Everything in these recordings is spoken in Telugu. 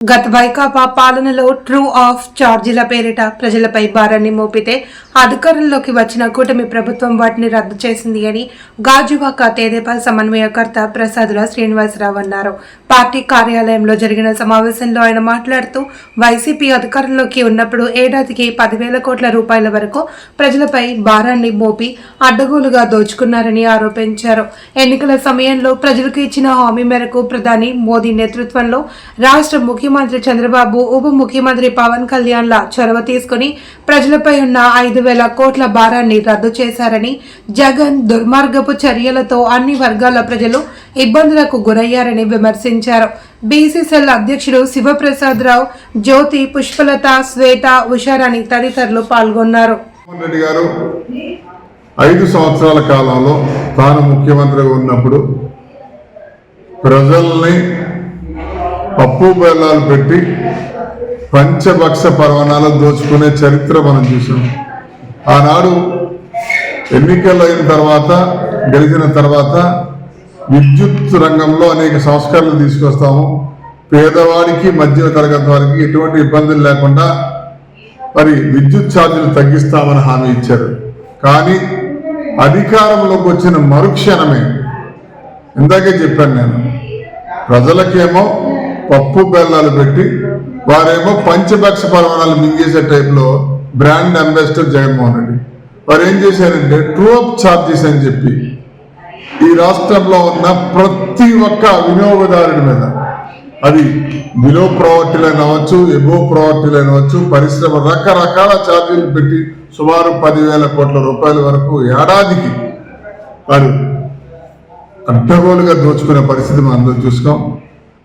గత వైకాపా పాలనలో ట్రూ ఆఫ్ ఛార్జీల పేరిట ప్రజలపై భారాన్ని మోపితే అధికారంలోకి వచ్చిన కూటమి ప్రభుత్వం వాటిని రద్దు చేసింది అని గాజువాక తెదేపా సమన్వయకర్త ప్రసాదుల శ్రీనివాసరావు అన్నారు. పార్టీ కార్యాలయంలో జరిగిన సమావేశంలో ఆయన మాట్లాడుతూ వైసీపీ అధికారంలోకి ఉన్నప్పుడు ఏడాదికి పదివేల కోట్ల రూపాయల వరకు ప్రజలపై భారాన్ని మోపి అడ్డగోలుగా దోచుకున్నారని ఆరోపించారు. ఎన్నికల సమయంలో ప్రజలకు ఇచ్చిన హామీ మేరకు ప్రధాని మోదీ నేతృత్వంలో రాష్ట్ర ముఖ్య ముఖ్యమంత్రి చంద్రబాబు ఉప ముఖ్యమంత్రి పవన్ కళ్యాణ్ల చొరవ తీసుకుని ప్రజలపై ఉన్న ఐదు వేల కోట్ల భారాన్ని రద్దు చేశారని జగన్ దుర్మార్గపు చర్యలతో అన్ని వర్గాల ప్రజలు ఇబ్బందులకు గురయ్యారని విమర్శించారు. బీసీసీఎల్ అధ్యక్షుడు శివప్రసాద్ రావు జ్యోతి పుష్పలత శ్వేత ఉషారాణి తదితరులు పాల్గొన్నారు. గారు ఐదు సంవత్సరాల కాలంలో తాను ముఖ్యమంత్రిగా ఉన్నప్పుడు ప్రజల్ని పప్పు బెల్లాలు పెట్టి పంచభక్ష పర్వణాలను దోచుకునే చరిత్ర మనం చూసాం. ఆనాడు ఎన్నికలు అయిన తర్వాత గెలిచిన తర్వాత విద్యుత్ రంగంలో అనేక సంస్కరణలు తీసుకొస్తాము. పేదవాడికి మధ్య తరగతి వారికి ఎటువంటి ఇబ్బందులు లేకుండా మరి విద్యుత్ ఛార్జీలు తగ్గిస్తామని హామీ ఇచ్చారు. కానీ అధికారంలోకి వచ్చిన మరుక్షణమే ఇందాకే చెప్పాను నేను ప్రజలకేమో పప్పు బెల్లాలు పెట్టి వారేమో పంచభక్ష పరమాణాలు మింగేసే టైప్లో బ్రాండ్ అంబాసిడర్ జగన్మోహన్ రెడ్డి. వారు ఏం చేశారంటే ట్రూ అప్ ఛార్జెస్ అని చెప్పి. ఈ రాష్ట్రంలో ఉన్న ప్రతి ఒక్క వినియోగదారుడి మీద. అది బిలో ప్రవర్టీలు అనవచ్చు ఎబో ప్రావర్టీలైన అనవచ్చు పరిశ్రమ రకరకాల ఛార్జీలు పెట్టి సుమారు పదివేల కోట్ల రూపాయల వరకు ఏడాదికి వారు అడ్డగోలుగా దోచుకునే పరిస్థితి మనం అందరం చూసుకోం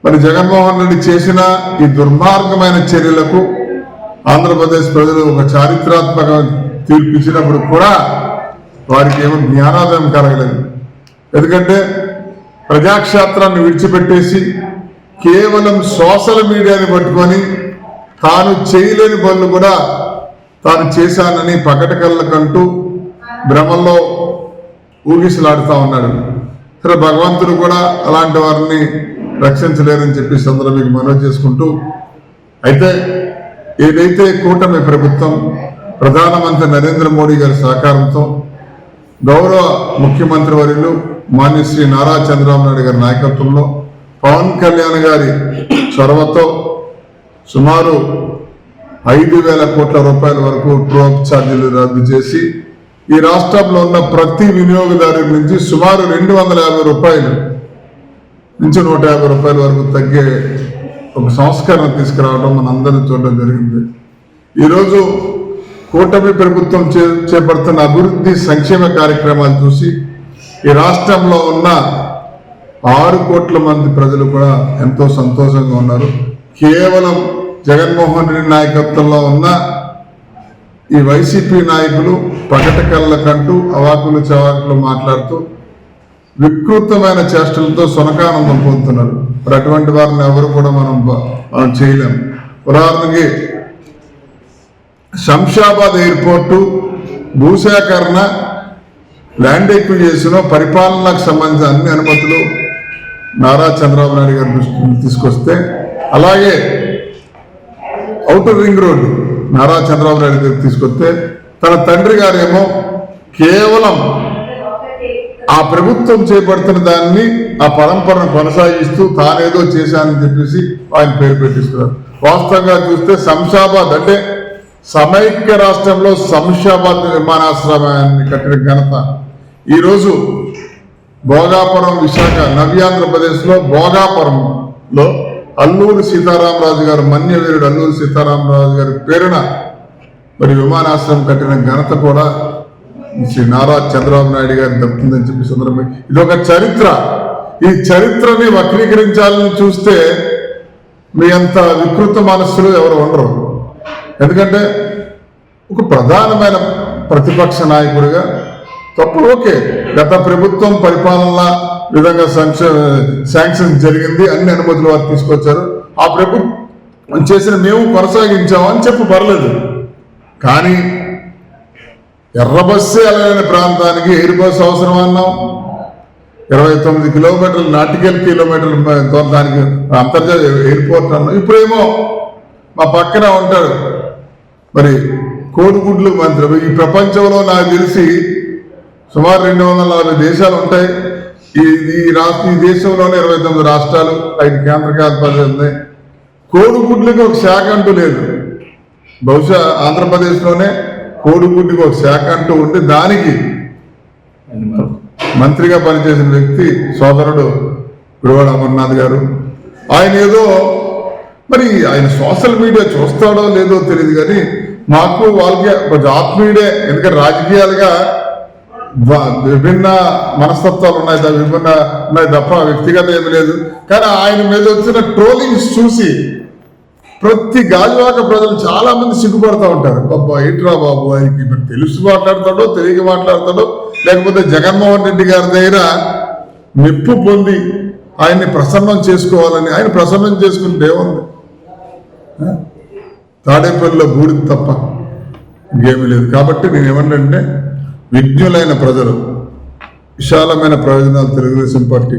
మరి జగన్మోహన్ రెడ్డి చేసిన ఈ దుర్మార్గమైన చర్యలకు ఆంధ్రప్రదేశ్ ప్రజలు ఒక చారిత్రాత్మక తీర్పు ఇచ్చినప్పుడు కూడా వారికి ఏమో జ్ఞానోదయం కలగలేదు. ఎందుకంటే ప్రజాక్షేత్రాన్ని విడిచిపెట్టేసి కేవలం సోషల్ మీడియాని పట్టుకొని తాను చేయలేని పనులు కూడా తాను చేశానని పకటకళ్ళకంటూ భ్రమల్లో ఊగిసలాడుతూ ఉన్నాడు. సరే భగవంతుడు కూడా అలాంటి వారిని రక్షించలేరని చెప్పి మీకు మనవి చేసుకుంటూ అయితే ఏదైతే కూటమి ప్రభుత్వం ప్రధానమంత్రి నరేంద్ర మోడీ గారి సహకారంతో గౌరవ ముఖ్యమంత్రి వర్యులు మాన్యశ్రీ నారా చంద్రబాబు నాయుడు గారి నాయకత్వంలో పవన్ కళ్యాణ్ గారి చొరవతో సుమారు ఐదు వేల కోట్ల రూపాయల వరకు ట్రోప్ ఛార్జీలు రద్దు చేసి ఈ రాష్ట్రంలో ఉన్న ప్రతి వినియోగదారు నుంచి సుమారు రెండు వందల యాభై రూపాయలు నుంచి నూట యాభై రూపాయల వరకు తగ్గే ఒక సంస్కరణ తీసుకురావడం మనందరం చూడడం జరిగింది. ఈరోజు కూటమి ప్రభుత్వం చే చేపడుతున్న అభివృద్ధి సంక్షేమ కార్యక్రమాలు చూసి ఈ రాష్ట్రంలో ఉన్న ఆరు కోట్ల మంది ప్రజలు కూడా ఎంతో సంతోషంగా ఉన్నారు. కేవలం జగన్మోహన్ రెడ్డి నాయకత్వంలో ఉన్న ఈ వైసీపీ నాయకులు పగట కళ్ళకంటూ అవాకులు చవాకులు మాట్లాడుతూ వికృతమైన చేష్టలతో సునకానందం పొందుతున్నారు. మరి అటువంటి వారిని ఎవరు కూడా మనం మనం చేయలేము. ఉదాహరణకి శంషాబాద్ ఎయిర్పోర్టు భూసేకరణ ల్యాండ్ ఎక్విజేషన్ పరిపాలనకు సంబంధించిన అన్ని అనుమతులు నారా చంద్రబాబు నాయుడు గారి దృష్టిని తీసుకొస్తే అలాగే outer ring road Nara Chandrababu Naidu గారికి తీసుకొస్తే తన తండ్రి గారేమో కేవలం ఆ ప్రభుత్వం చేపడుతున్న దాన్ని ఆ పరంపరను కొనసాగిస్తూ తానేదో చేశానని చెప్పేసి ఆయన పేరు పెట్టిస్తున్నారు. వాస్తవంగా చూస్తే శంషాబాద్ అంటే సమైక్య రాష్ట్రంలో శంషాబాద్ విమానాశ్రయాన్ని కట్టిన ఘనత. ఈరోజు భోగాపురం విశాఖ నవ్యాంధ్రప్రదేశ్లో భోగాపురంలో అల్లూరు సీతారామరాజు గారు మన్యవీరుడు అల్లూరు సీతారామరాజు గారి పేరున మరి విమానాశ్రయం కట్టిన ఘనత కూడా శ్రీ నారా చంద్రబాబు నాయుడు గారిని దక్కుతుందని చెప్పి సందర్భంగా ఇది ఒక చరిత్ర. ఈ చరిత్రని వక్రీకరించాలని చూస్తే మీ అంత వికృత మనస్సులు ఎవరు ఉండరు. ఎందుకంటే ఒక ప్రధానమైన ప్రతిపక్ష నాయకుడిగా తప్పు ఓకే గత ప్రభుత్వం పరిపాలన విధంగా సంక్ష శాంక్షన్ జరిగింది అన్ని అనుమతులు వారు తీసుకొచ్చారు. ఆ ప్రభుత్వం చేసిన మేము కొనసాగించామని చెప్పు పర్లేదు. కానీ ఎర్రబస్సు వెళ్ళలేని ప్రాంతానికి ఎయిర్ బస్సు అవసరం అన్నాం. ఇరవై తొమ్మిది కిలోమీటర్లు నాటికల్ కిలోమీటర్లు దానికి అంతర్జాతీయ ఎయిర్పోర్ట్ అన్నాం. ఇప్పుడేమో మా పక్కన ఉంటాడు. మరి కోడిగుడ్లు మంత్రి. ఈ ప్రపంచంలో నాకు తెలిసి సుమారు రెండు వందల నలభై దేశాలు ఉంటాయి. ఈ ఈ రాష్ట్ర ఈ దేశంలోనే ఇరవై తొమ్మిది రాష్ట్రాలు ఐదు కేంద్ర పరిధి ఉన్నాయి. కోడిగుడ్లకి ఒక శాఖ అంటూ లేదు. బహుశా ఆంధ్రప్రదేశ్లోనే కోడిగుడ్డికి ఒక శాఖ అంటూ ఉంటే దానికి మంత్రిగా పనిచేసిన వ్యక్తి సోదరుడు గురువాడ అమర్నాథ్ గారు. ఆయన ఏదో మరి ఆయన సోషల్ మీడియా చూస్తాడో లేదో తెలియదు కానీ మాకు వాళ్ళకి కొంచెం ఆత్మీయుడే. ఎందుకంటే రాజకీయాలుగా విభిన్న మనస్తత్వాలు ఉన్నాయి విభిన్న ఉన్నాయి తప్ప వ్యక్తిగత ఏమి లేదు. కానీ ఆయన మీద వచ్చిన ట్రోలింగ్స్ చూసి ప్రతి గాజువాక ప్రజలు చాలా మంది సిగ్గుపడతా ఉంటారు. బాబా ఏంట్రా బాబు ఆయనకి మరి తెలుసు మాట్లాడతాడో తెలియక మాట్లాడతాడో? లేకపోతే జగన్మోహన్ రెడ్డి గారి దగ్గర మెప్పు పొంది ఆయన్ని ప్రసన్నం చేసుకోవాలని ఆయన ప్రసన్నం చేసుకుంటే ఏముంది తాడేపల్లిలో బూడిద తప్ప ఇంకేమీ లేదు. కాబట్టి నేను ఏమంటే విజ్ఞులైన ప్రజలు విశాలమైన ప్రయోజనాలు తెలుగుదేశం పార్టీ